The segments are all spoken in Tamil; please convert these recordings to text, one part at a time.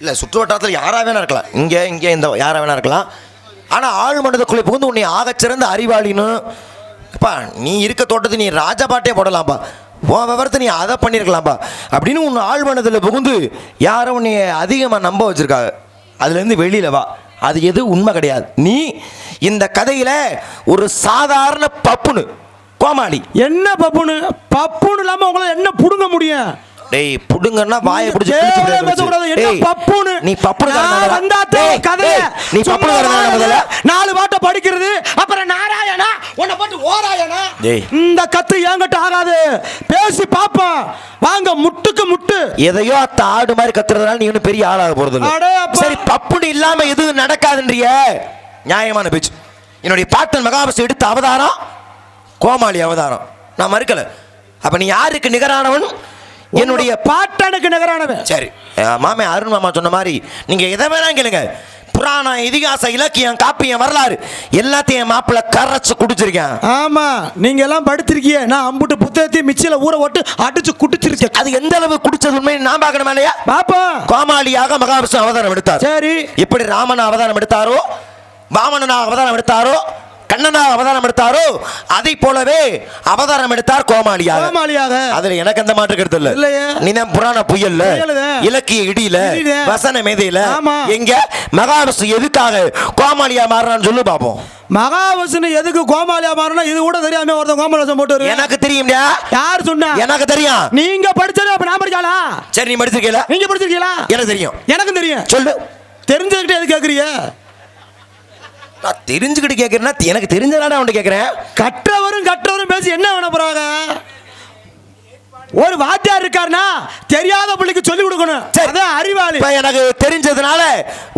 இல்லை சுற்று வட்டாரத்தில் யாராக வேணா இருக்கலாம். இங்கே இங்கே இந்த யாராக வேணா இருக்கலாம். ஆனால் ஆள் மனதுக்குள்ளே புகுந்து உன்னை ஆகச்சிறந்த அறிவாளின்னு அப்பா நீ இருக்க தோட்டத்தை நீ ராஜபாட்டே போடலாம்ப்பா உன் விவரத்தை நீ அதை பண்ணியிருக்கலாம்ப்பா அப்படின்னு உன் ஆள் மனதில் புகுந்து யாரும் உன்னை அதிகமாக நம்ப வச்சுருக்காங்க. அதுலேருந்து வெளியில் வா. அது எது உண்மை கிடையாது. நீ இந்த கதையில் ஒரு சாதாரண பப்புனு கோமாளி. என்ன பப்புனு பப்புனு இல்லாமல் உங்களால் என்ன பிடுங்க முடியும்? டேய் புடுங்கன்னா வாயை பிடிச்சு கிழிச்சு பப்புனு நீ பப்புனு நான் டேய், கதைய. நீ பப்புனு காரனாடா முதல்ல? நாலு பாட்டை படிக்கிறது அப்புறம் நாராயணா? உன்னை போட்டு ஓராயணா? டேய். இந்த கத்து என்கிட்ட ஆகாது. பேசி பாப்போம் வாங்க முட்டுக்கு முட்டு. எதையோ அத்த ஆடு மாதிரி கத்துறதுனால நீ ஒன்றும் பெரிய ஆளாக போறது. சரி பப்புனு இல்லாம எதுவும் நடக்காதுன்றிய? நியாயமான பேச்சு. என்னுடைய பாட்டன் மகாபஸ் எடுத்த அவதாரம் கோமாளி அவதாரம். நான் மறுக்கல. அப்ப நீ யாருக்கு நிகரானவன்? என்னுடைய பாட்டனுக்கு நிகரானவன். சரி. மாமே அருண் மாமா சொன்ன மாதிரி நீங்க எதை வேணா கேளுங்க. புராணம் இதிகாசம் இலக்கியம் காப்பியம் வரலாறு எல்லாத்தையும் மாப்பிள்ள கரைச்சு குடிச்சிருக்கேன். ஆமா நீங்க எல்லாம் படுத்திருக்கீங்க நான் அம்புட்டு புத்தகத்தையும் மிச்சில ஊற ஓட்டு அடிச்சு குடிச்சிருக்கேன். அது எந்த அளவு குடிச்சது உண்மை நான் பார்க்கணுமா இல்லையா? பாப்போம் கோமாளியாக மகாவிஷ்ணு அவதாரம் எடுத்தார். சரி. எப்படி ராமன் அவதாரம் எடுத்தாரோ வாமனனா அவதாரம் எடுத்தாரோ கண்ணனா அவதாரம் எடுத்தாரோ? அதை போலவே அவதாரம் எடுத்தார் கோமாளியாக. கோமாளியாக. அதுல எனக்கு எந்த மாற்று கருத்து இல்ல. இல்லையே. நீ தான் புராண புயல்ல. இலக்கிய இடியில. வசன மேதையில. எங்க மகாவிஷ்ணு எதுக்காக கோமாளியா மாறுறான்னு சொல்லு பாப்போம். மகாவசனு எதுக்கு கோமாளியா மாறினா இது கூட தெரியாம ஒருத்தன் கோமாளசம் போட்டு. எனக்கு தெரியும்டா. யார் சொன்னா? எனக்கு தெரியும். நீங்க படிச்சது அப்ப நான் படிச்சாளா? சரி நீ படிச்சிருக்கீல? நீங்க படிச்சிருக்கீங்களா எனக்கு தெரியும். எனக்கும் தெரியும். சொல்லு. தெரிஞ்சுக்கிட்டே எது கேக்குறீங்க? நான் தெரிஞ்சுக்கிட்டு கேட்கறேன்னா எனக்கு தெரிஞ்சதாடா அவன்கிட்ட கேட்கறேன் கற்றவரும் கற்றவரும் பேசி என்ன பண்ண போறாங்க? ஒரு வாத்தியார் இருக்காருன்னா தெரியாத பிள்ளைக்கு சொல்லி கொடுக்கணும். அதான் அறிவாளி. இப்ப எனக்கு தெரிஞ்சதுனால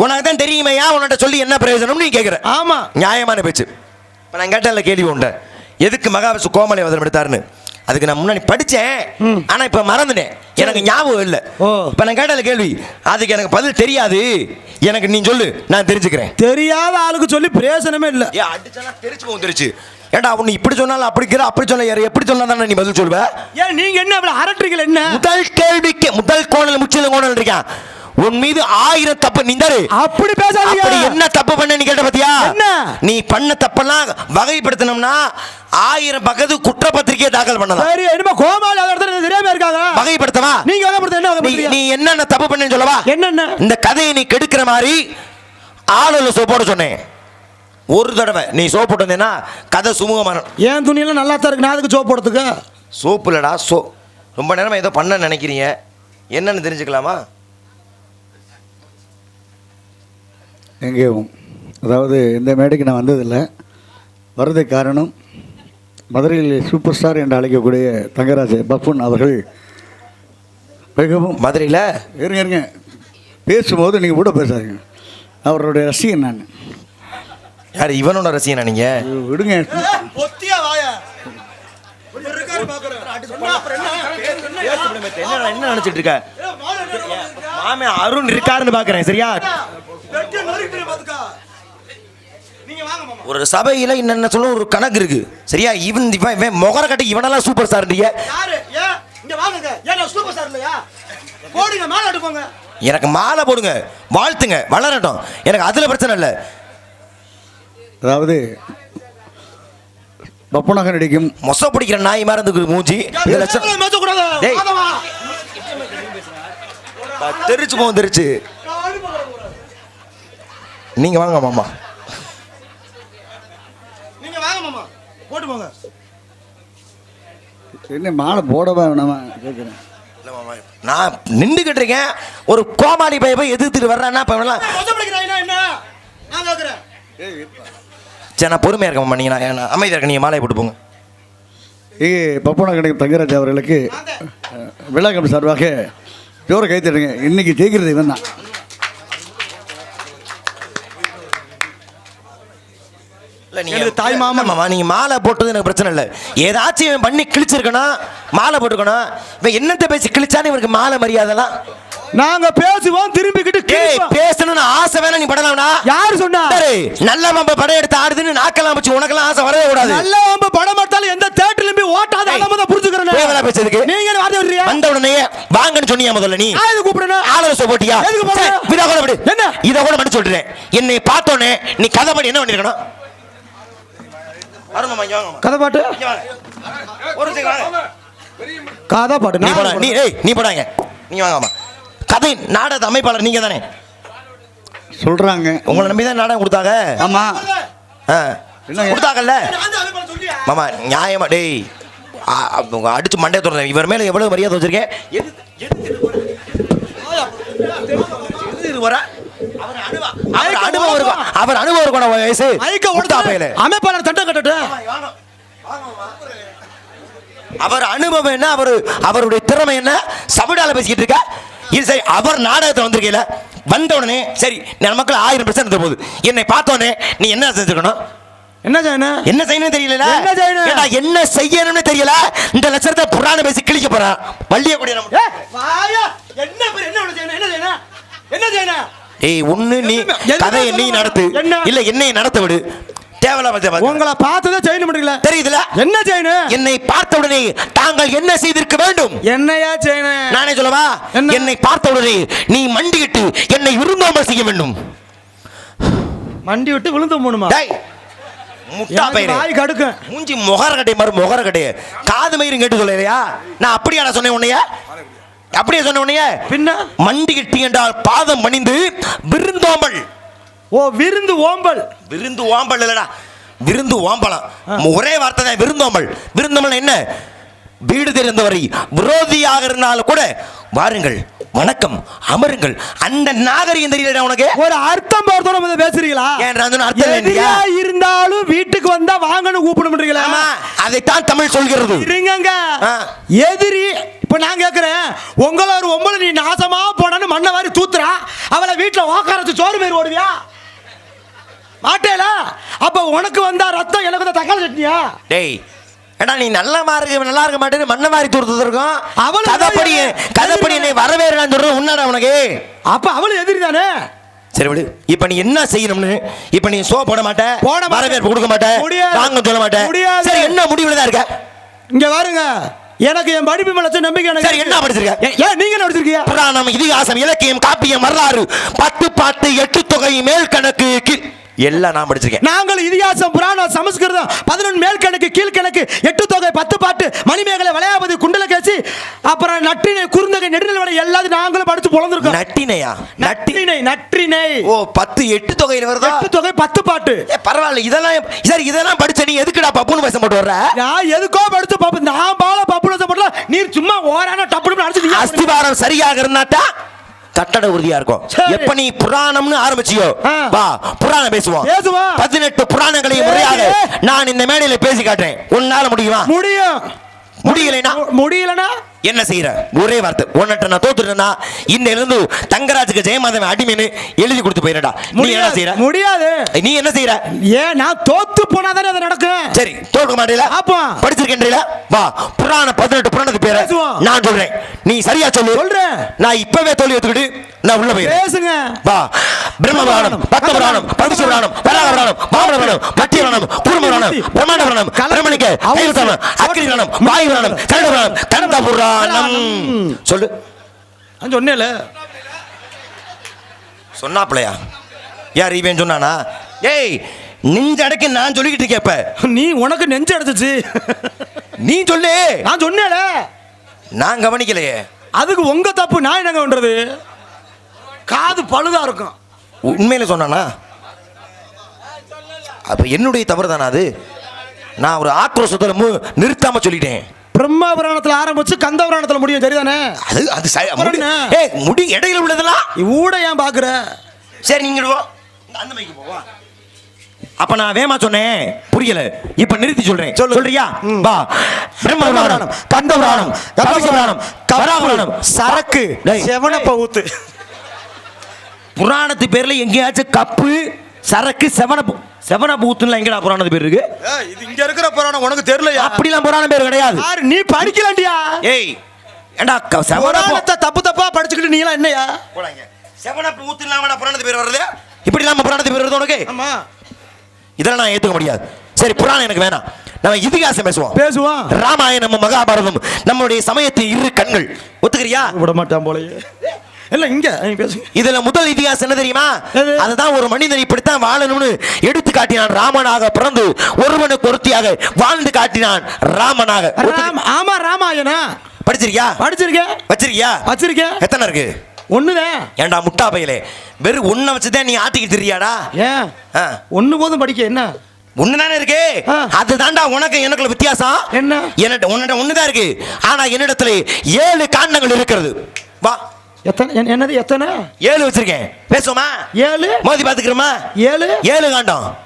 உனக்கு தான் தெரியுமே ஏன் உன்கிட்ட சொல்லி என்ன பிரயோஜனம் நீ கேட்குற ஆமா. நியாயமான பேச்சு. இப்போ நான் கேட்டேன்ல கேள்வி உண்டை எதுக்கு மகாவிஷ்ணு கோமலை அவதாரம் எடுத்தாருன்னு? அதுக்கு நான் முன்னாடி படித்தேன் ஆனால் இப்போ மறந்துட்டேன். எனக்கு ஞாபகம் இல்லை. இப்போ நான் கேட்டல கேள்வி அதுக்கு எனக்கு பதில் தெரியாது. எனக்கு நீ சொல்லு நான் தெரிஞ்சுக்கிறேன். தெரியாத ஆளுக்கு சொல்லி பிரயோசனமே இல்ல. ஏன் அடிச்சனா தெரிச்சு. ஏன்டா உன்னை இப்படி சொன்னாலும் அப்படி இருக்கிற அப்படி சொன்ன யாரு எப்படி சொன்னா தானே நீ பதில் சொல்லுவ? ஏன் நீங்க என்ன இவ்வளவு அரட்டுறீங்க என்ன? முதல் கேள்விக்கு முதல் கோணல் முச்சில கோணல் இருக்கான் உன் மீது ஆயிரம் தப்பு நீ தாரு அப்படி பேசாதீங்க. அப்படி என்ன தப்பு பண்ண நீ கேட்ட பாத்தியா? என்ன? நீ பண்ண தப்பெல்லாம் வகைப்படுத்தணும்னா ஆயிரம் பக்கத்து குற்றப்பத்திரிக்கையை தாக்கல் பண்ணலாம். சரி என்னமா கோமாளி அந்த இடத்துல தெரியாம இருக்காங்க. வகைப்படுத்தவா? நீங்க வகைப்படுத்த என்ன நீ என்னென்ன தப்பு பண்ணேன்னு சொல்லவா? என்னென்ன? இந்த கதையை நீ கெடுக்கிற மாதிரி ஆளுல சோப்போட சொன்னேன். ஒரு தடவை நீ சோப் போட்டு வந்தேன்னா கதை சுமூகமான ஏன் துணியெல்லாம் நல்லா தான் இருக்கு? நான் அதுக்கு சோப் போடுறதுக்கு? சோப்பு இல்லடா சோ. ரொம்ப நேரமா ஏதோ பண்ண நினைக்கிறீங்க. என்னன்னு தெரிஞ்சுக்கலாமா? எங்கேயும் அதாவது இந்த மேடைக்கு நான் வந்ததில்லை. வர்றதுக்கு காரணம் மதுரையில் சூப்பர் ஸ்டார் என்று அழைக்கக்கூடிய தங்கராஜ் பப்புன் அவர்கள். மிகவும் மதுரையில்? இருங்க இருங்க. பேசும்போது நீங்கள் கூட பேசாதீங்க. அவருடைய ரசிகன் நான். யார் இவனோட ரசிகனா நீங்க? விடுங்க. என்ன நினைச்சிட்டு இருக்க? மாமே அருண் இருக்காருன்னு பாக்குறேன் சரியா? ஒரு சபையில என்னென்ன சொல்ல ஒரு கணக்கு இருக்கு. சரியா? இவன் இவன் இவன் முகர கட்டி இவனெல்லாம் சூப்பர் ஸ்டார்ன்றீங்க யாரு? ஏன் இங்க வாங்குங்க ஏன் நான் சூப்பர் ஸ்டார் இல்லையா? போடுங்க மாநாடு போங்க எனக்கு மாலை போடுங்க. வாழ்த்துங்க. வளரட்டும். எனக்கு அதுல பிரச்சனை இல்லை. அதாவது பப்புனாக நடிக்கும் மொச பிடிக்கிற நாய் மாதிரி இருந்துக்கு மூஞ்சி. தெரிச்சு போகும் தெரிச்சு. நீங்க வாங்க மாமா நீங்க வாங்க மாமா போட்டு போங்க என்ன மாலை போடவா வேணாமா கேட்குறேன் இல்ல மாமா, நான் நின்றுகிட்டு இருக்கேன். ஒரு கோமாளி பைய போய் எதிர்த்துட்டு வர்றான்னா இப்ப சரி நான் பொறுமையா இருக்க மாமா நீங்க நான் நான் அமைதியா இருக்க நீங்க மாலையை போட்டு போங்க இங்கே பப்புனாக நடிக்கும் தங்கராஜ் அவர்களுக்கு அஹ், விழா கமிட்டி சார்பாக ஜோர கைத்தட்டுங்க இன்னைக்கு ஜெயிக்கிறது இவன் தான் நீங்க தாய் மாமா நீங்க மாலை போட்டது எனக்கு பிரச்சனை இல்லை. ஏதாச்சும் இவன் பண்ணி கிழிச்சிருக்கணும் மாலை போட்டுக்கணும் இவன் என்னத்த பேசி கிழிச்சான்னு இவனுக்கு மாலை மரியாதைலாம் நாங்க பேசுவோம் திரும்பிக்கிட்டு. பேசணும்னு ஆசை வேணா நீ படலாம்டா. யாரு சொன்னா? நல்ல மாம்ப படம் எடுத்து ஆடுதுன்னு நாக்கெல்லாம் வச்சு உனக்கெல்லாம் ஆசை வரவே கூடாது. நல்ல வம்பு படம் எடுத்தாலும் எந்த தேட்டர்லயும் போய் ஓட்டாத ஏய், அதான் புரிஞ்சுக்கிறேன். தேவையில்லா பேசுறதுக்கு. நீங்க வார்த்தை விடுறியா வந்த உடனே வாங்கன்னு சொன்னியா முதல்ல நீ? எது கூப்பிடுறேன்? ஆலோசனை போட்டியா? எதுக்கு இதை கூட என்ன? இதை கூட மட்டும் சொல்றேன். என்னை பார்த்தோன்னே நீ கதை பண்ணி என்ன பண்ணிருக்கணும்? வருமாமா இங்க வாங்கம்மா. கதை பாட்டு இங்க வாங்க. ஒரு நிமிஷம் வாங்க. கதை பாட்டு நீ போடா நீ. ஏய் நீ போடாங்க நீ வாங்கம்மா கதை நாடக அமைப்பாளர் நீங்க தானே சொல்கிறாங்க உங்களை நம்பி தான் நாடகம் கொடுத்தாங்க ஆமாம் ஆ. என்னங்க? கொடுத்தாங்கல்ல? மாமா நியாயமா டேய் அடிச்சு மண்டைய திறந்தேன் இவர் மேல எவ்வளவு மரியாதை வச்சிருக்கேன் எது எது வர? அவர் அனுபவம் இருக்கும் அவர் அனுபவம் இருக்கும் வயசு. மைக்க கொடுத்தா பையல. உடச்சு அமைப்பாளர் தட்டம் கட்டட்டும் அவர் அனுபவம் என்ன? அவர் அவருடைய திறமை என்ன? சபடால பேசிக்கிட்டு இருக்க? இது சரி அவர் நாடகத்தை வந்திருக்கீல வந்த உடனே சரி நமக்கு ஆயிரம் பிரச்சனை இருந்த போது என்னை பார்த்தோன்னே நீ என்ன செஞ்சுக்கணும் என்ன செய்யணும்? என்ன செய்யணும் தெரியல என்ன செய்யணும்? என்ன செய்யணும்னு தெரியல? இந்த லட்சத்தை புராண பேசி கிழிக்க போறான். வள்ளிய கூடிய நம்ம என்ன என்ன செய்யணும்? என்ன செய்யணும்? என்ன செய்யணும்? ஏய் ஒண்ணு நீ கதையை நீ நடத்து. என்ன? இல்ல என்னை நடத்த விடு. உங்களை பார்த்ததே செய்யணும் முடியல. தெரியுதுல? என்ன செய்யணும் என்னை பார்த்த உடனே தாங்கள் என்ன செய்திருக்க வேண்டும்? என்னையா செய்யணும் நானே சொல்லவா? என்ன? பார்த்த உடனே நீ மண்டியிட்டு என்னை விரும்பாமல் செய்ய வேண்டும். மண்டி விட்டு விழுந்து போகணுமா டேய் முட்டா பையனே. வாய் கடுக்கும் மூஞ்சி முகர கட்டை மாதிரி முகர கட்டை காது மயிரும் கேட்டு சொல்லலையா நான் அப்படியாடா சொன்னேன் உன்னைய? அப்படியே சொன்ன பின்ன? மண்டி கட்டி என்றால் பாதம் பணிந்து விருந்தோம்பல். ஓ விருந்து ஓம்பல். விருந்து ஓம்பல் இல்லடா. விருந்து ஓம்பலாம். ஒரே வார்த்தை தான் விருந்தோம்பல். விருந்தோம்பல் என்ன? வீடு தெரிந்தவரை விரோதியாக இருந்தாலும் கூட வாருங்கள் வணக்கம் அமருங்கள். அந்த நாகரிகம் தெரியலடா உனக்கு. ஒரு அர்த்தம் பார்த்தோம் பேசுறீங்களா? அர்த்தம்? இருந்தாலும் வீட்டுக்கு வந்தா வாங்கன்னு கூப்பிடுறீங்களா அதைத்தான் தமிழ் சொல்கிறது. இருங்கங்க. ஆ. எதிரி இப்ப நான் கேக்குறேன் உங்கள ஒரு ஒம்பளை நீ நாசமா போனன்னு மண்ணை வாரி தூத்துறா? அவளை வீட்டுல உக்கார வச்சு சோறு மேல் ஓடுவியா? மாட்டேல? அப்ப உனக்கு வந்தா ரத்தம் எனக்கு வந்தா தக்காளி சட்னியா? டேய் ஏடா நீ நல்லா மார்க்க நல்லா இருக்க மாட்டேன்னு மண்ணை மாறி தூரத்து இருக்கும் அவளும் கதைப்படி கதைப்படி என்னை வரவேறான்னு சொல்றது உன்னடா உனக்கு? அப்ப அவளும் எதிரி தானே? சரி விடு. இப்ப நீ என்ன செய்யணும்னு இப்ப நீ சோ போட மாட்ட போட மாட்டேன். வரவேற்பு கொடுக்க மாட்ட. வாங்க சொல்ல மாட்ட. சரி என்ன முடிவுல தான் இருக்க? இங்க பாருங்க எனக்கு என் படிப்பு மேல நம்பிக்கை எனக்கு என்ன படிச்சிருக்க? ஏன் நீங்க என்ன படிச்சிருக்கீங்க? புராணம் இதிகாசம் இலக்கியம் காப்பியம் வரலாறு பத்து பாட்டு எட்டு தொகை மேல் கணக்கு எல்லாம் நான் படிச்சிருக்கேன். நாங்கள் இதிகாசம் புராணம் சமஸ்கிருதம் பதினொன்று மேல் கணக்கு கீழ் கணக்கு எட்டு தொகை பத்து பாட்டு மணிமேகலை விளையாபதி அப்புறம் நட்டினை குறுந்தகை நெடுநிலை வரை எல்லாத்தையும் நாங்களும் படிச்சு பொழந்திருக்கோம் நட்டினையா நட்டி நற்றினை ஓ பத்து எட்டு தொகையில் வருதா? எட்டு தொகை பத்து பாட்டு. ஏ, பரவாயில்ல இதெல்லாம் சரி இதெல்லாம் படிச்ச நீ எதுக்குடா பப்புன்னு பேச போட்டு வர்ற? நான் எதுக்கோ படிச்சு பாப்பு நான் பால பப்பு போடல நீர் சும்மா ஓரான டப்பு அடிச்சு நீ அஸ்திவாரம் சரியாக இருந்தாட்டா கட்டட உறுதியா இருக்கும். எப்ப நீ புராணம்னு ஆரம்பிச்சியோ. வா புராணம் பேசுவோம். பதினெட்டு புராணங்களை. முறையாக நான் இந்த மேடையில பேசி காட்டுறேன். உன்னால முடியுமா? முடியும். முடியலைனா முடியலனா என்ன செய்யற ஒரே வார்த்தை. உன்னிட்ட நான் தோத்துட்டேன்னா இன்னையில இருந்து தங்கராஜுக்கு ஜெயமாதவன் அடிமைன்னு எழுதி கொடுத்து போயிடா நீ என்ன செய்யற முடியாது. நீ என்ன செய்யற ஏன் நான் தோத்து போனாதானே அது நடக்கும் சரி தோற்க மாட்டேல. அப்பா. படிச்சிருக்கேன்ல வா புராண பதினெட்டு புராணத்துக்கு பேர. நான் சொல்றேன். நீ சரியா சொல்லு. சொல்றேன். நான் இப்பவே தோல்வி எடுத்துக்கிட்டு நான் உள்ள போயிடுறேன். பேசுங்க. வா. பிரம்ம புராணம் பக்த புராணம் பரமசிவ புராணம் பராக புராணம் பாமர புராணம் மத்திய புராணம் குடும்ப புராணம் பிரம்மாண்ட புராணம் புராணம் அக்னி புராணம் வாயு புராணம் கருட புராணம் புராணம் சொல்லு. நான் சொன்னேல சொன்னாப்லையா யார் இவன் சொன்னானா? ஏய் நெஞ்ச அடக்கி நான் சொல்லிக்கிட்டு இருக்கேன் நீ உனக்கு நெஞ்சு அடைச்சிச்சு. நீ சொல்லு. நான் சொன்னேல நான் கவனிக்கலையே. அதுக்கு உங்க தப்பு நான் என்னங்க பண்றது? காது பழுதா இருக்கும். உண்மையில சொன்னானா? அப்ப என்னுடைய தவறு தானே அது? நான் ஒரு ஆக்ரோஷத்துல மு- நிறுத்தாம சொல்லிட்டேன். பிரம்ம புராணத்துல ஆரம்பிச்சு கந்த புராணத்துல முடியும் சரிதானே? அது அது சரி முடி-? ஏய் முடி இடையில உள்ளதெல்லாம் ஊட ஏன் பாக்குற? சரி நீங்க அந்த மைக்கு போவா அப்ப நான் வேமா சொன்னேன். புரியல. இப்ப நிறுத்தி சொல்றேன். சொல்றியா? வா. பிரம்ம புராணம் கந்த புராணம் கபச புராணம் கவரா புராணம் சரக்கு டேய். செவனப்ப ஊத்து புராணத்து பேர்ல எங்கேயாச்சும் கப்பு சரக்கு செவன செவன பூத்துலாம் எங்கடா புராணத்து பேர் இருக்கு? இது இங்க இருக்கிற புராணம் உனக்கு தெரியலையா? அப்படிலாம் புராணம் பேர் கிடையாது. யாரு நீ படிக்கலாண்டியா? ஏய் ஏண்டா க- செவன பூ- புராணத்தை தப்பு தப்பா படிச்சுக்கிட்டு நீங்களா என்னையா? போடாங்க செவனப்பு ஊத்து இல்லாம புராணத்து பேர் வருது இப்படி இல்லாம புராணத்து பேர் வருது உனக்கு? ஆமா. இதெல்லாம் நான் ஏத்துக்க முடியாது. சரி புராணம் எனக்கு வேணாம். நம்ம இதிகாசம் பேசுவோம். பேசுவோம். ராமாயணமும் மகாபாரதம் நம்மளுடைய சமயத்தின் இரு கண்கள். ஒத்துக்கிறியா? விட மாட்டான் போலயே. இல்ல இங்க. இதுல முதல் இதிகாசம் என்ன தெரியுமா? அதுதான் ஒரு மனிதன் இப்படித்தான் வாழணும்னு எடுத்து காட்டினான். ராமனாக பிறந்து ஒருவனுக்கு ஒருத்தியாக வாழ்ந்து காட்டினான் ராமனாக. ஆமா ராமாயணா. படிச்சிருக்கியா? படிச்சிருக்கேன் வச்சிருக்கியா? வச்சிருக்கேன் எத்தனை இருக்கு? ஒண்ணுதான் ஏன்டா முட்டா பையலே. வெறும் ஒன்ன வச்சுதான் நீ ஆட்டிக்கிட்டு தெரியாடா ஏன். ஒண்ணு போதும் படிக்க என்ன? ஒண்ணுதானே இருக்கு. அதுதான்டா உனக்கு எனக்குள்ள வித்தியாசம். என்ன? என்னட்ட உன்னிட்ட ஒண்ணுதான் இருக்கு. ஆனா என்னிடத்துல ஏழு காண்டங்கள் இருக்கிறது. வா. எத்தனை என்- என்னது எத்தனை? ஏழு வச்சிருக்கேன். பேசுவோமா? ஏழு? மோதி பாத்துக்கிறோமா ஏழு? ஏழு காண்டம்.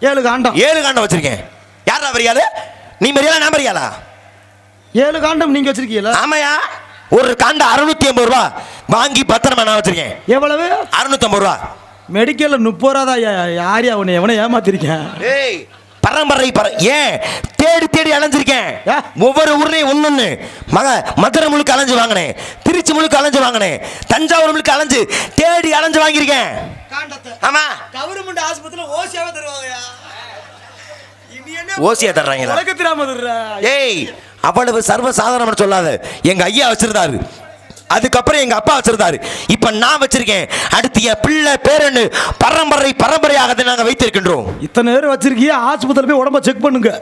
ஏழு காண்டம். ஏழு காண்டம் வச்சிருக்கேன். யாரா பெரியாளு? நீ பெரியாளா நான் பெரியாளா? ஏழு காண்டம் நீங்க வச்சிருக்கீங்களா? ஆமாயா? ஒரு காண்ட அறுநூத்தி ஐம்பது ரூபா வாங்கி பத்திரமா நான் வச்சிருக்கேன். எவ்வளவு? அறுநூத்தி ஐம்பது ரூபா. மெடிக்கல்ல முப்பது ரூபா தான் யாரியா உன்னை எவனை ஏமாத்திருக்கேன்? பரம்பரை பர ஏன்? தேடி தேடி அலைஞ்சிருக்கேன்? ஒவ்வொரு ஊர்லயும் ஒன்னொன்னு மக மதுரை முழுக்க அலைஞ்சு வாங்கினேன். திருச்சி முழுக்க அலைஞ்சு வாங்கினேன். தஞ்சாவூர் முழுக்க அலைஞ்சு தேடி அலைஞ்சு வாங்கியிருக்கேன். ஆமா. கவர்மெண்ட் ஆஸ்பத்திரியில் ஓசியாவே தருவாங்கயா ஓசியா தர்றாங்களா உலக தெரியாம தர்றா ஏய் அவ்வளவு சர்வ சாதாரணம் சொல்லாத. எங்க ஐயா வச்சிருந்தாரு. அதுக்கப்புறம் எங்க அப்பா வச்சிருந்தாரு. இப்ப நான் வச்சிருக்கேன். அடுத்து என் பிள்ளை பேரன்னு பரம்பரை பரம்பரையாக அதை நாங்க வைத்திருக்கின்றோம். இத்தனை பேர் வச்சிருக்கிய ஆஸ்பத்திரியில் போய் உடம்ப செக் பண்ணுங்க.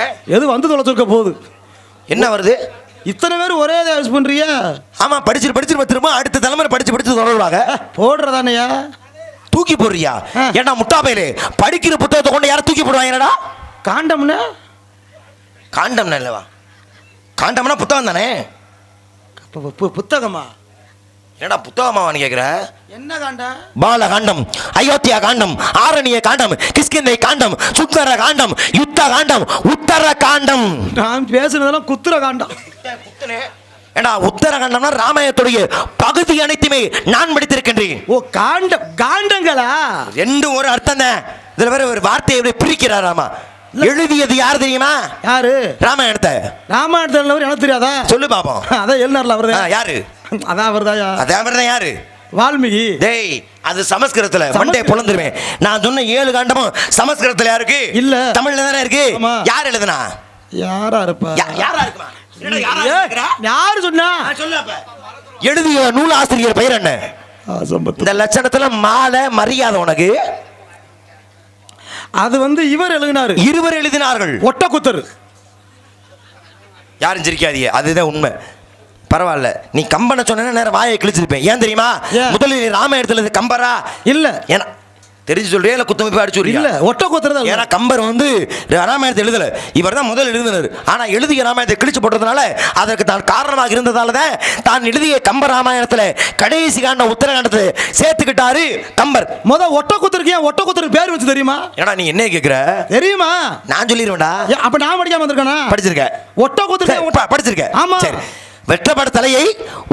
ஏன்? எது வந்து தொலைச்சிருக்க போகுது? என்ன வருது? இத்தனை பேர் ஒரே இதை யூஸ் பண்றிய ஆமா படிச்சு படிச்சு திரும்ப அடுத்த தலைமுறை படிச்சு படிச்சு தொடருவாங்க. போடுறதானயா? தூக்கி போடுறியா. ஏன்னா முட்டா பையலே படிக்கிற புத்தகத்தை கொண்டு யாரும் தூக்கி போடுவாங்கடா காண்டம்னா? காண்டம் இல்லவா? காண்டம்னா புத்தகம் தானே புத்தகமா? என்னடா புத்தகமாவான்னு கேக்குற? என்ன காண்டம்? பாலகாண்டம் அயோத்தியா காண்டம் ஆரணிய காண்டம் கிஷ்கிந்தை காண்டம் சுத்தர காண்டம் யுத்த காண்டம் உத்தர காண்டம். நான் பேசுனதெல்லாம் குத்துற காண்டம். ஏடா உத்தர காண்டம்னா ராமாயணத்துடைய பகுதி அனைத்துமே நான் படித்திருக்கின்றேன். ஓ காண்டம் காண்டங்களா? ரெண்டும் ஒரு அர்த்தம் தான். இதுல வேற ஒரு வார்த்தையை எப்படி பிரிக்கிறாராமா எழுதியது யார் தெரியுமா? யாரு? ராமாயணத்தை. ராமாயணத்தில் எனக்கு தெரியாதா? சொல்லு பாப்போம். அதான் எழுநார்ல அவரு யாரு? அதான் அவர்தாயா அதே மாதிரிதான் யாரு? வால்மீகி. டேய் அது சமஸ்கிருதத்துல. மண்டே. புலந்துருவேன். நான் சொன்ன ஏழு காண்டமும் சமஸ்கிருதத்துல யாருக்கு? இல்ல. தமிழ்ல தானே இருக்கு. யார் எழுதுனா? யாரா இருப்பா? யாரா இருக்குமா? யாரா சொன்னா. எழுதிய நூல் ஆசிரியர் பெயர் என்ன. இந்த லட்சணத்துல மாலை மரியாதை உனக்கு. அது வந்து இவர் எழுதினாரு. இருவர் எழுதினார்கள். ஒட்டக்குத்தர். யாரும் சிரிக்காதீங்க அதுதான் உண்மை. பரவாயில்ல நீ கம்பனை சொன்ன நேரம் வாயை கிழிச்சிருப்பேன். ஏன் தெரியுமா? முதலில் ராமாயணத்துல இது கம்பரா? இல்ல. ஏன்னா தெரிஞ்சு சொல்றியா? இல்ல குத்தமைப்பு அடிச்சு இல்ல விடுறியா? ஒட்டக்குத்தர் தான் ஏன்னா கம்பர் வந்து ராமாயணத்தை எழுதல. இவர் தான் முதல் எழுதினார். ஆனா எழுதிய ராமாயணத்தை கிழிச்சு போட்டதுனால அதற்கு தான் காரணமாக இருந்ததால தான் தான் எழுதிய கம்ப ராமாயணத்துல கடைசி காண்ட உத்தரகாண்டத்தை சேர்த்துக்கிட்டாரு கம்பர். முத ஒட்டக்குத்தருக்கு ஏன் ஒட்டக்குத்தருக்கு பேர் வச்சு தெரியுமா? ஏடா நீ என்ன கேக்குற? தெரியுமா? நான் சொல்லிடுவேன்டா அப்ப நான் படிக்காம வந்திருக்கானா? படிச்சிருக்க ஒட்டக்குத்தருக்கு சரி, ப- படிச்சிருக்க ஆமா. சரி. வெட்டப்பட்ட தலையை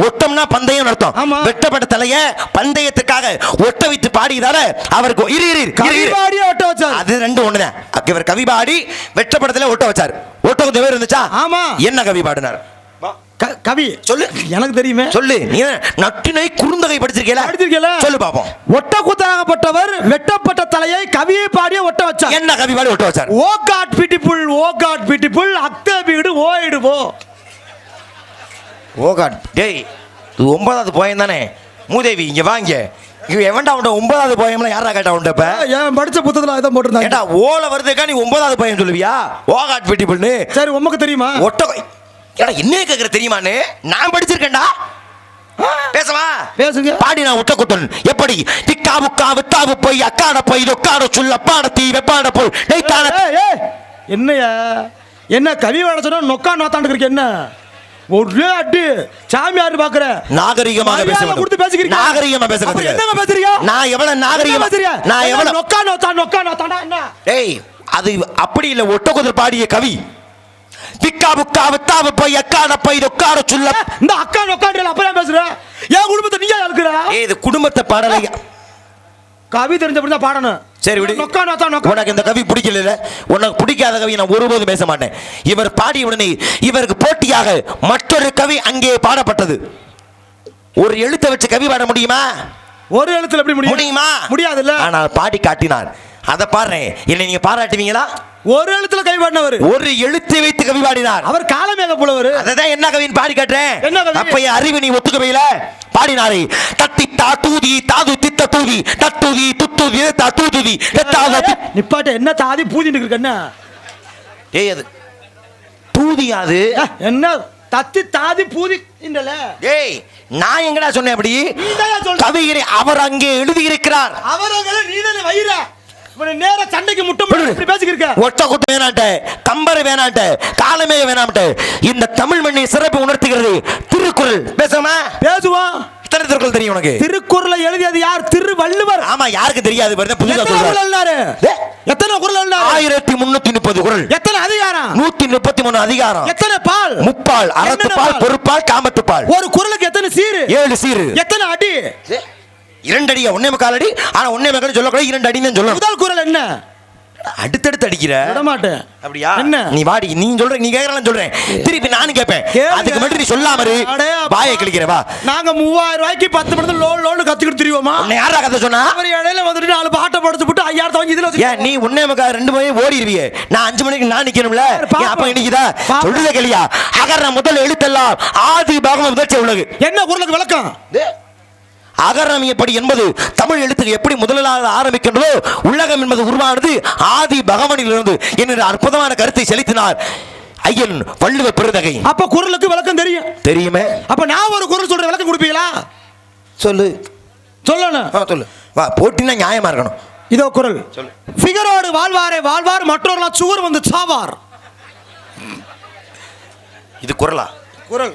ஒட்டம்னா பந்தயம் அர்த்தம். வெட்டப்பட்ட தலைய பந்தயத்துக்காக ஒட்ட வைத்து பாடியதால அவருக்கு இரு இரு. கவிபாடியே ஒட்ட வச்சாரு. அது ரெண்டு ஒண்ணுதான். இவர் கவி பாடி வெட்டப்படத்துல ஒட்ட வச்சார். ஒட்ட கொஞ்சம் பேர் இருந்துச்சா? ஆமா. என்ன கவி பாடினார்? கவி சொல்லு. எனக்கு தெரியுமே. சொல்லு. நீ நட்டினை குறுந்தகை படிச்சிருக்கீல படிச்சிருக்கீல? சொல்லு பாப்போம். ஒட்டக்குத்தராகப்பட்டவர் வெட்டப்பட்ட தலையை கவியை பாடியே ஒட்ட வச்சார். என்ன கவி பாடி ஒட்ட வச்சார்? ஓ காட் பிட்டிப்புள் ஓ காட் பிட்டிப்புள் அத்த வீடு ஓயிடு போ ஓ காட் டேய் இது ஒன்பதாவது போயம் தானே? மூதேவி இங்க வாங்க. இவன் எவன்டா உண்ட ஒன்பதாவது போயம்ல யாரா கேட்டா உண்ட இப்ப? ஏன் படிச்ச புத்தகத்துல இதான் போட்டிருந்தாங்க. ஏண்டா ஓல வருதுக்கா நீ ஒன்பதாவது பையன் சொல்லுவியா? ஓகாட் பிட்டிபிள்னு சரி உமக்கு தெரியுமா? ஒட்ட ஏடா என்ன கேக்குற தெரியுமான்னு? நான் படிச்சிருக்கேன்டா. பேசவா? பேசுங்க. பாடி நான் ஒட்ட குத்தன். எப்படி? திக்கா புக்கா வித்தாவு போய் அக்காட போய் தொக்காட சொல்ல பாட தீ வெப்பாட போல். நெய்த்தான என்னய்யா? என்ன கவி வாட சொன்னா நொக்கா நோத்தாண்டு இருக்கு என்ன? ஒரே அடி சாமியார் பாக்குற. நாகரிகமாக பேச. கொடுத்து பேசிக்கிறீங்க. நாகரிகமா பேச. என்னங்க பேசுறீங்க? நான் எவ்வளவு நாகரிகமா? நான் எவ்வளவு நொக்கா நோத்தா நொக்கா என்ன? டேய் அது அப்படி இல்ல. ஒட்டக்குதிர் பாடிய கவி. திக்கா புக்கா வித்தாவு போய் அக்காட போய் தொக்காட சொல்ல இந்த அக்கா நொக்காண்டியல் அப்பதான் பேசுற? என் குடும்பத்தை நீயா இருக்கிற இது குடும்பத்தை பாடலை கவி தெரிஞ்சபடி தான் பாடணும். சரி விடு. உனக்கு இந்த கவி பிடிக்கல உனக்கு பிடிக்காத கவி நான் ஒருபோதும் பேச மாட்டேன். இவர் பாடிய உடனே இவருக்கு போட்டியாக மற்றொரு கவி அங்கே பாடப்பட்டது. ஒரு எழுத்தை வச்சு கவி பாட முடியுமா? ஒரு எழுத்துல எப்படி முடியும்? முடியுமா? முடியாதுல்ல. ஆனால் பாடி காட்டினார். அதை பாடுறேன் இல்லை நீங்க பாராட்டுவீங்களா? ஒரு எழுத்துல கைப்பாடினவர் ஒரு எழுத்தை வைத்து கவி பாடினார். அவர் காலமேக புலவர். அததான் என்ன கவின்னு பாடி காட்டுறேன். என்ன கவி? அப்ப என் அறிவு நீ ஒத்துக்கவையில பாடினாரே. தத்தி தா தூதி தாது தித்த தூதி தத்துதி துத்துதி தா தூதுதி தத்தாத தி- நிப்பாட்ட என்ன தாதி இருக்கு என்ன? ஏய் அது தூதியாது ஏ, என்ன? தத்தி தாதி பூதி ஏய் நான் எங்கடா சொன்னேன் அப்படி? கவிஞரை அவர் அங்கே எழுதியிருக்கிறார். அவரங்கள நீதானே வயிற? நேரா சண்டைக்கு முட்டும் பேசிக்கிருக்க. ஒட்ட குட்டு வேணாட்ட கம்பர் வேணாட்ட காலமேக வேணாம்ட்ட இந்த தமிழ் மண்ணை சிறப்பு உணர்த்துகிறது. திருக்குறள். பேசாமா பேசுவான் எத்தனை திருக்குறள் தெரியும் உனக்கு? திருக்குறளை எழுதியது யார்? திருவள்ளுவர். ஆமா யாருக்கு தெரியாது? பாருங்க புதுசா சொல்றாரு. எத்தனை எழுதினாரு? ஆயிரத்தி முன்னூத்தி முப்பது குறள். எத்தனை அதிகாரம்? நூத்தி முப்பத்தி மூணு அதிகாரம். எத்தனை பால்? முப்பால் என்னென்ன பால்? பொறுப்பால் காமத்துப்பால் ஒரு குறளுக்கு எத்தனை சீரு? ஏழு சீரு. எத்தனை அடி? இரண்டு அடியா? ஒன்னே முக்கால் அடி? ஆனா ஒன்னே முக்கால் சொல்லக்கூடாது இரண்டு அடி தான் சொல்லணும். முதல் குறள் என்ன? அடுத்தடுத்து அடிக்கிற? விடமாட்டேன். அப்படியா? என்ன? நீ வாடி நீ சொல்ற நீ கேக்குறான்னு சொல்றேன். திருப்பி நானும் கேட்பேன். அதுக்கு மட்டும் நீ சொல்லாம இரு. வாயை கிழிக்கிற வா. நாங்க மூவாயிரம் ரூபாய்க்கு பத்து படத்துல லோன் லோன் கத்துக்கிட்டு தெரியுமா உன்னை யாரா கதை சொன்னா? அவர் இடையில வந்துட்டு நாலு பாட்டை படிச்சு விட்டு ஐயாயிரத்தை வாங்கி இதுல ஏன் நீ ஒன்னே முக்கால் ரெண்டு மணி ஓடிடுவியே நான் அஞ்சு மணிக்கு நான் நிக்கணும்ல? அப்பா இன்னைக்குதா. சொல்றதே கேளியா. அகர முதல் எழுத்தெல்லாம் ஆதி பாகம் முதற்சி உலகு. என்ன குறளுக்கு விளக்கம்? அகரம் எப்படி என்பது தமிழ் எழுத்துக்கு எப்படி முதலாக ஆரம்பிக்கின்றதோ உலகம் என்பது உருவானது ஆதி பகவனிலிருந்து என்ற அற்புதமான கருத்தை செலுத்தினார் ஐயன் வள்ளுவ பெருதகை அப்ப குறளுக்கு விளக்கம் தெரியும். தெரியுமே? அப்ப நான் ஒரு குறள் சொல்ற விளக்கம் கொடுப்பீங்களா? சொல்லு. சொல்லணும். சொல்லு. வா போட்டினா நியாயமா இருக்கணும். இதோ குறள் சொல்லு. ஃபிகரோடு வாழ்வாரே வாழ்வார் மற்றவர்களால் சுவர் வந்து சாவார். இது குரலா? குறள்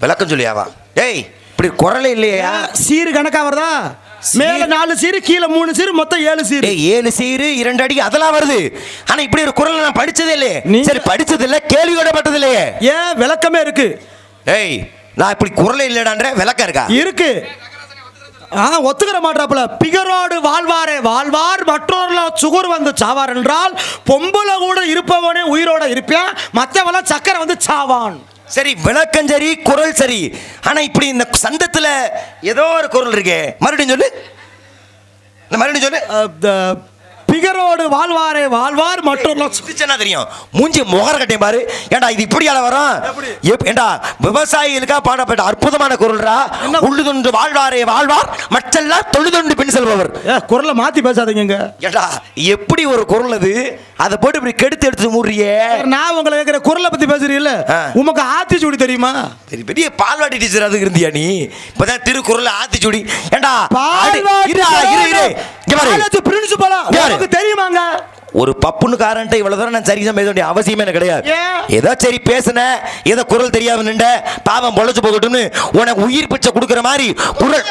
விளக்கம் சொல்லியாவா டேய் இப்படி குரலே இல்லையா? சீரு கணக்கா வருதா. மேல நாலு சீரு கீழே மூணு சீரு மொத்தம் ஏழு சீரு. ஏழு சீரு இரண்டு அடி அதெல்லாம் வருது. ஆனா இப்படி ஒரு குரல் நான் படிச்சதே இல்லையே. நீ- சரி படிச்சது இல்ல கேள்வியோட பட்டது இல்லையே ஏன் விளக்கமே இருக்கு. டேய் நான் இப்படி குரலே இல்லடான்ற விளக்கம் இருக்கா? இருக்கு. ஆ ஒத்துக்கிற மாட்டாப்புல. பிகரோடு வாழ்வாரே வாழ்வார் மற்றவர்களால் சுகர் வந்து சாவார் என்றால் பொம்பளை கூட இருப்பவனே உயிரோட இருப்பான் மற்றவெல்லாம் சக்கரை வந்து சாவான். சரி விளக்கம் சரி குரல் சரி. ஆனால் இப்படி இந்த சந்தத்தில் ஏதோ ஒரு குரல் இருக்கே. மறுபடியும் சொல்லு. இந்த மறுபடியும் சொல்லு. Uh, பிகரோடு வாழ்வாரே வாழ்வார் சு- சிரிச்சனா தெரியும். மூஞ்சி முகர கட்டையும் பாரு. ஏண்டா இது இப்படியால வரும் ஏண்டா விவசாயிகளுக்கா பாடப்பட்ட அற்புதமான குரல்ரா? என்ன? உள்ளுதொன்று வாழ்வாரே வாழ்வார். மற்றெல்லாம் தொழுதொன்று பின் செல்பவர். குரலை மாத்தி பேசாதீங்க ஏண்டா எப்படி ஒரு குரல் அது? அதை போட்டு இப்படி கெடுத்து எடுத்து மூடுறியே? நான் உங்களை கேட்கிற குரலை பத்தி பேசுறீல்ல. உமக்கு ஆத்திச்சூடி தெரியுமா? பெரிய பெரிய பால்வாடி டீச்சர் அது இருந்தியா நீ? இப்பதான் திருக்குறள் ஆத்திச்சுடி ஏண்டா இரு, இரு, இரு. இங்க பாரு. பிரின்சிபலா உங்களுக்கு தெரியுமாங்க? ஒரு பப்புனுக்காரன்ட்ட இவ்வளவு தூரம் நான் சரிசம் பேச வேண்டிய அவசியமே எனக்கு கிடையாது? ஏதோ சரி பேசுன ஏதோ குரல் தெரியாம நின்ற பாவம் பொழைச்சு போகட்டும்னு உனக்கு உயிர் பிச்சை கொடுக்குற மாதிரி குரல்.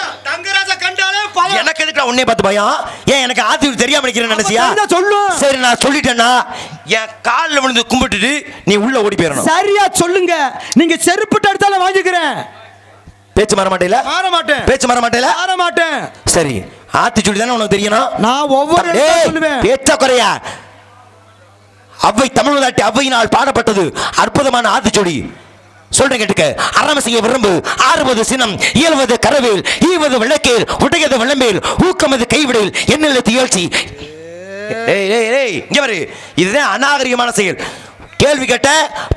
எனக்கு எதுக்கு உன்னே பார்த்து பயம்? ஏன் எனக்கு ஆத்தி தெரியாம நிக்கிறேன்னு நினைச்சியா? சொல்லு. சரி நான் சொல்லிட்டேன்னா என் காலில் விழுந்து கும்பிட்டுட்டு நீ உள்ள ஓடி போயிடணும். சரியா சொல்லுங்க. நீங்க செருப்புட்டு எடுத்தாலும் வாங்கிக்கிறேன். பேச்சு மாற மாட்டேல? மாற மாட்டேன். பேச்சு மாற மாட்டேல? மாற மாட்டேன். சரி. ஆத்திச்சுடி தானே உனக்கு தெரியணும்? நான் ஒவ்வொரு பேச்சா குறையா அவ்வை தமிழ் நாட்டி அவ்வையினால் பாடப்பட்டது அற்புதமான ஆத்திச்சொடி சொல்றேன் கேட்டுக்க. அறம் செய்ய விரும்பு. ஆறுவது சினம் இயல்வது கரவேல் ஈவது விளக்கேல் உடையது விளம்பேல் ஊக்கமது கைவிடல் ஏய் ஏய் இங்க பாரு. இதுதான் அநாகரிகமான செயல். கேள்வி கேட்ட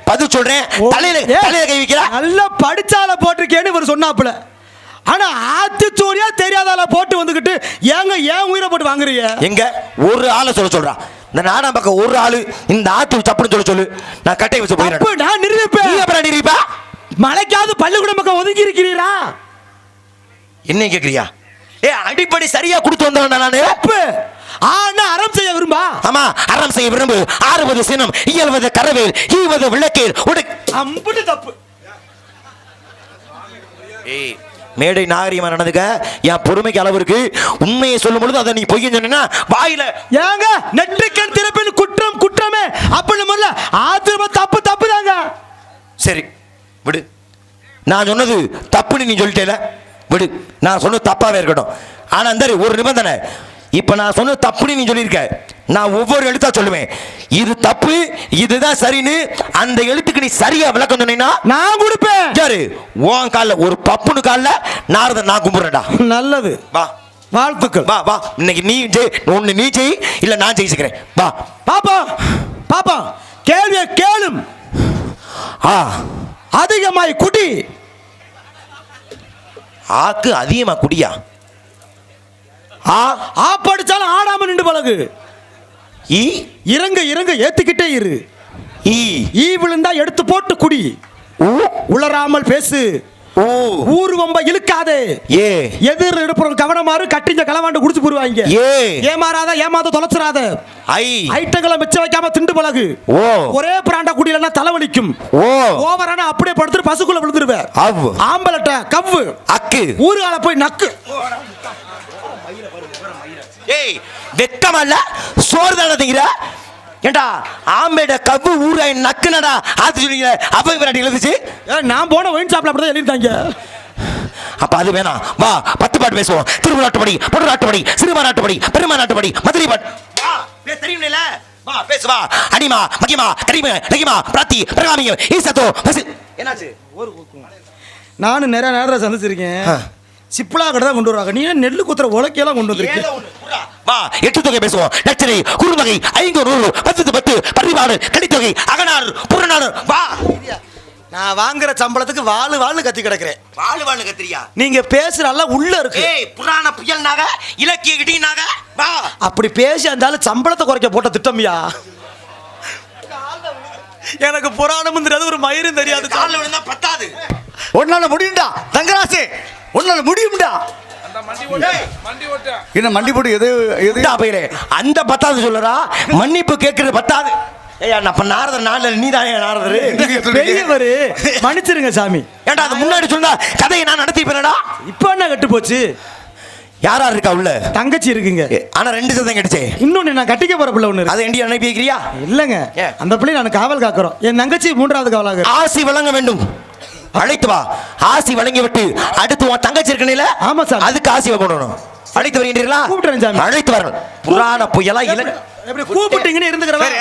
பதில் சொல்றேன். தலையில தலையில கை வைக்கிறா? நல்லா படிச்சால போட்டிருக்கேன்னு இவர் சொன்னாப்புல. ஆனா ஆத்திச்சூடியா தெரியாதால போட்டு வந்துகிட்டு ஏங்க ஏன் உயிரை போட்டு வாங்குறீங்க? எங்க? ஒரு ஆளை சொல்ல சொல்றான் இந்த நாடாம் பக்கம் ஒரு ஆளு இந்த ஆத்து தப்புன்னு சொல்ல சொல்லு. நான் கட்டை வச்சு போயிடுறேன். நான் நிரூபிப்பேன். அப்புறம் நிரூபிப்பா? மலைக்காவது பள்ளிக்கூடம் பக்கம் ஒதுங்கி இருக்கிறீரா என்ன கேக்குறியா ஏ அடிப்படை சரியா கொடுத்து வந்தவன் நானு? ஆனா அறம் செய்ய விரும்பா? ஆமா அறம் செய்ய விரும்பு. ஆறுவது சினம் இயல்வது கரவேல் ஈவது விளக்கேல். உடை. அம்புட்டு தப்பு. ஏய் மேடை நாகரிகமா நடந்துக்க? என் பொறுமைக்கு அளவு இருக்கு. உண்மையை சொல்லும் பொழுது அதை நீ பொய்யன்னு சொன்னா வாயில ஏங்க நெற்றிக்கண் திறப்பின் குற்றம் குற்றமே. அப்படின்னு முதல்ல ஆத்திரமா தப்பு தப்பு தாங்க சரி விடு. நான் சொன்னது தப்புன்னு நீ சொல்லிட்டேல. விடு. நான் சொன்னது தப்பாவே இருக்கட்டும். ஆனா அந்த ஒரு நிபந்தனை. இப்ப நான் சொன்னது தப்புன்னு நீ சொல்லியிருக்க. நான் ஒவ்வொரு எழுத்தா சொல்லுவேன். இது தப்பு இதுதான் சரின்னு அந்த எழுத்துக்கு நீ சரியா விளக்கம் சொன்னீங்கன்னா நான் கொடுப்பேன். யாரு? உன் கால்ல ஒரு பப்புனு கால்ல நாரத நான் கும்பிடுறேன்டா. நல்லது. வா. வாழ்த்துக்கள். வா வா. இன்னைக்கு நீ ஜெய் ஒன்னு நீ ஜெய் இல்ல நான் ஜெயிச்சுக்கிறேன். வா. பாப்பா பாப்பா கேள்வியை கேளும். ஆ. அதிகமாய் குடி. ஆக்கு அதிகமா குடியா? ஆ ஆ படிச்சாலும் ஆடாம நின்று பழகு. ஈ? இறங்க இறங்க ஏத்துக்கிட்டே இரு. ஈ? ஈ விழுந்தா எடுத்து போட்டு குடி. உளராமல் பேசு. ஊர் வம்ப இழுக்காதே. ஏ? எதிர் எடுப்புறோம் கவனமாறு கட்டிஞ்ச களவாண்டு குடிச்சு போடுவாங்க. ஏ? ஏமாறாத ஏமாத தொலைச்சிடாத ஐ? ஐட்டங்களை மிச்சம் வைக்காம திண்டு பழகு. ஓ? ஒரே பிராண்டா குடியிலன்னா தலைவலிக்கும். ஓ? ஓவரான அப்படியே படுத்துட்டு பசுக்குள்ள விழுந்துருவேன். ஆம்பலட்ட கவ்வு. அக்கு. ஊருகால போய் நக்கு. ஏய் வெக்கமா இல்ல சோறு தானே திங்கிற? ஏண்டா ஆம்பேட கவ்வு ஊராய் நக்குனடா ஆத்து சொன்னீங்க அப்ப விராட்டி எழுதுச்சு ஏய், நான் போன ஒயின் ஷாப்ல அப்படிதான் எழுதிட்டாங்க. அப்ப அது வேணாம். வா பத்து பாட்டு பேசுவோம். திரும்ப நாட்டுப்படி பொண்ணு நாட்டுப்படி சிறுமா நாட்டுப்படி பெருமா நாட்டுப்படி மதுரை பாட்டு. தெரியும்ல வா பேசு வா. அடிமா மகிமா கரிம லகிமா பிராத்தி பிரகாமியம் ஈசத்தோ என்னாச்சு? நானும் நிறைய நேரத்தில் சந்திச்சிருக்கேன். ஆ. சிப்பிளா கடை தான் கொண்டு வருவாங்க நீ நெல்லு குத்துற உலக்கையெல்லாம் கொண்டு புறா. வா எட்டு தொகை பேசுவோம். லட்சணை குறுந்தொகை ஐந்து நூறு பத்து பத்து பரிவாடு கடித்தொகை அகனாறு புறநாடு வா. நான் வாங்குற சம்பளத்துக்கு வாழு வாழு கத்தி கிடக்குறேன். வாழ் வாழ் கத்திரியா நீங்க பேசுற எல்லாம் உள்ள இருக்கு. ஏய் புராண புயல் நாக இலக்கிய நாக வா. அப்படி பேசி இருந்தாலும் சம்பளத்தை குறைக்க போட்ட திட்டம்யா எனக்கு புராணமும் தெரியாது ஒரு மயிரும் தெரியாது காலில் விழுந்தா பத்தாது. உன்னால முடியும்டா. உன்னால முடியும்டா. என்ன மண்டி போட்டு எது எது? பையலே அந்த பத்தாவது சொல்லறா மன்னிப்பு கேட்கறது பத்தாது ஏய் அப்ப நாரதர் நாளில் நீ தானே நாரதர். பெரியவரு மன்னிச்சிருங்க சாமி. ஏன்டா அது முன்னாடி சொன்னா கதையை நான் நடத்தி போறேடா இப்போ என்ன கெட்டு போச்சு? யார் யார் இருக்கா உள்ள? தங்கச்சி இருக்குங்க. ஆனா ரெண்டு சதம் கிடைச்சே இன்னொன்னு நான் கட்டிக்க போற பிள்ளை ஒண்ணு இருக்கு. அதை இந்தியா அனுப்பி வைக்கிறியா? இல்லங்க? அந்த பிள்ளை நான் காவல் காக்குறோம். என் தங்கச்சி மூன்றாவது காவலாக ஆசி வழங்க வேண்டும். அழைத்து வா. ஆசி வழங்கி விட்டு அடுத்து உன் தங்கச்சி இருக்கணில ஆமா சாமி. அதுக்கு ஆசி கொண்டு அழைத்து வருகின்றீர்களா. அழைத்து வரணும். புராண புயலா எப்படி கூப்பிட்டீங்கன்னு இருந்துக்கிறவன் சரி.